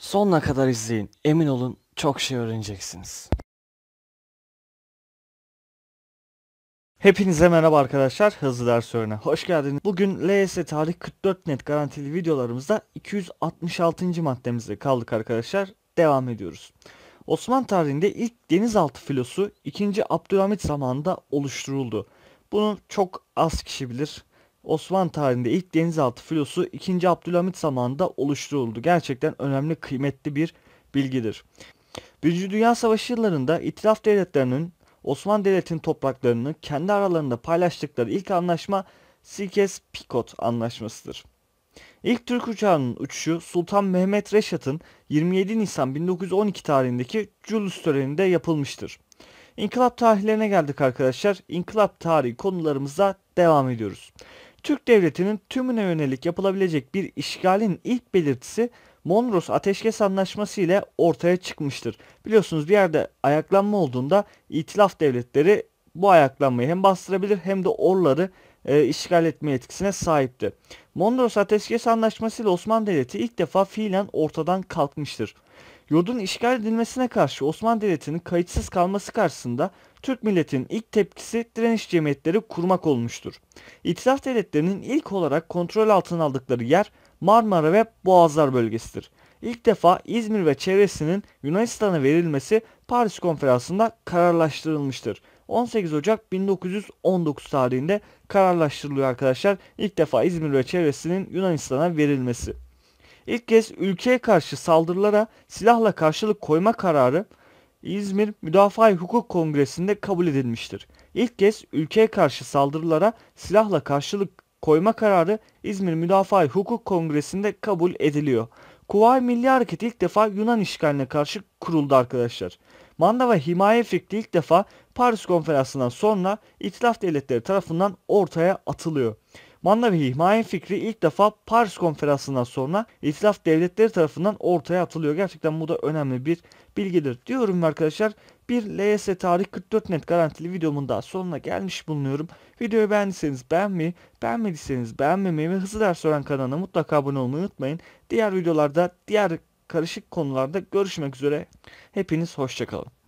Sonuna kadar izleyin. Emin olun çok şey öğreneceksiniz. Hepinize merhaba arkadaşlar. Hızlı ders öğrene. Hoş geldiniz. Bugün LYS Tarih 44 net garantili videolarımızda 266. maddemizde kaldık arkadaşlar. Devam ediyoruz. Osmanlı tarihinde ilk denizaltı filosu 2. Abdülhamit zamanında oluşturuldu. Bunu çok az kişi bilir. Osmanlı tarihinde ilk denizaltı filosu 2. Abdülhamit zamanında oluşturuldu. Gerçekten önemli, kıymetli bir bilgidir. Birinci Dünya Savaşı yıllarında İtilaf devletlerinin Osmanlı Devleti'nin topraklarını kendi aralarında paylaştıkları ilk anlaşma Sykes-Picot Anlaşması'dır. İlk Türk uçağının uçuşu Sultan Mehmet Reşat'ın 27 Nisan 1912 tarihindeki Julius töreninde yapılmıştır. İnkılap tarihlerine geldik arkadaşlar. İnkılap tarihi konularımıza devam ediyoruz. Türk Devleti'nin tümüne yönelik yapılabilecek bir işgalin ilk belirtisi Mondros Ateşkes Anlaşması ile ortaya çıkmıştır. Biliyorsunuz bir yerde ayaklanma olduğunda itilaf devletleri bu ayaklanmayı hem bastırabilir hem de orları e, işgal etme etkisine sahipti. Mondros Ateşkes Anlaşması ile Osmanlı Devleti ilk defa fiilen ortadan kalkmıştır. Yurdun işgal edilmesine karşı Osmanlı Devleti'nin kayıtsız kalması karşısında Türk milletinin ilk tepkisi direniş cemiyetleri kurmak olmuştur. İtilaf devletlerinin ilk olarak kontrol altına aldıkları yer Marmara ve Boğazlar bölgesidir. İlk defa İzmir ve çevresinin Yunanistan'a verilmesi Paris Konferansı'nda kararlaştırılmıştır. 18 Ocak 1919 tarihinde kararlaştırılıyor arkadaşlar. İlk defa İzmir ve çevresinin Yunanistan'a verilmesi. İlk kez ülkeye karşı saldırılara silahla karşılık koyma kararı İzmir Müdafaa Hukuk Kongresi'nde kabul edilmiştir. İlk kez ülkeye karşı saldırılara silahla karşılık koyma kararı İzmir Müdafaa Hukuk Kongresi'nde kabul ediliyor. Kuvayi Milli Hareket ilk defa Yunan işgaline karşı kuruldu arkadaşlar. Manda ve himaye fikri ilk defa Paris Konferansı'ndan sonra İtilaf Devletleri tarafından ortaya atılıyor. Manda ve himaye fikri ilk defa Paris Konferansı'ndan sonra İtilaf Devletleri tarafından ortaya atılıyor. Gerçekten bu da önemli bir bilgidir. Diyorum arkadaşlar bir LYS Tarih 44 net garantili videomun daha sonuna gelmiş bulunuyorum. Videoyu beğendiyseniz beğenmeyi, beğenmediyseniz beğenmemeyi ve hızlı ders öğren kanalına mutlaka abone olmayı unutmayın. Diğer videolarda, diğer karışık konularda görüşmek üzere. Hepiniz hoşçakalın.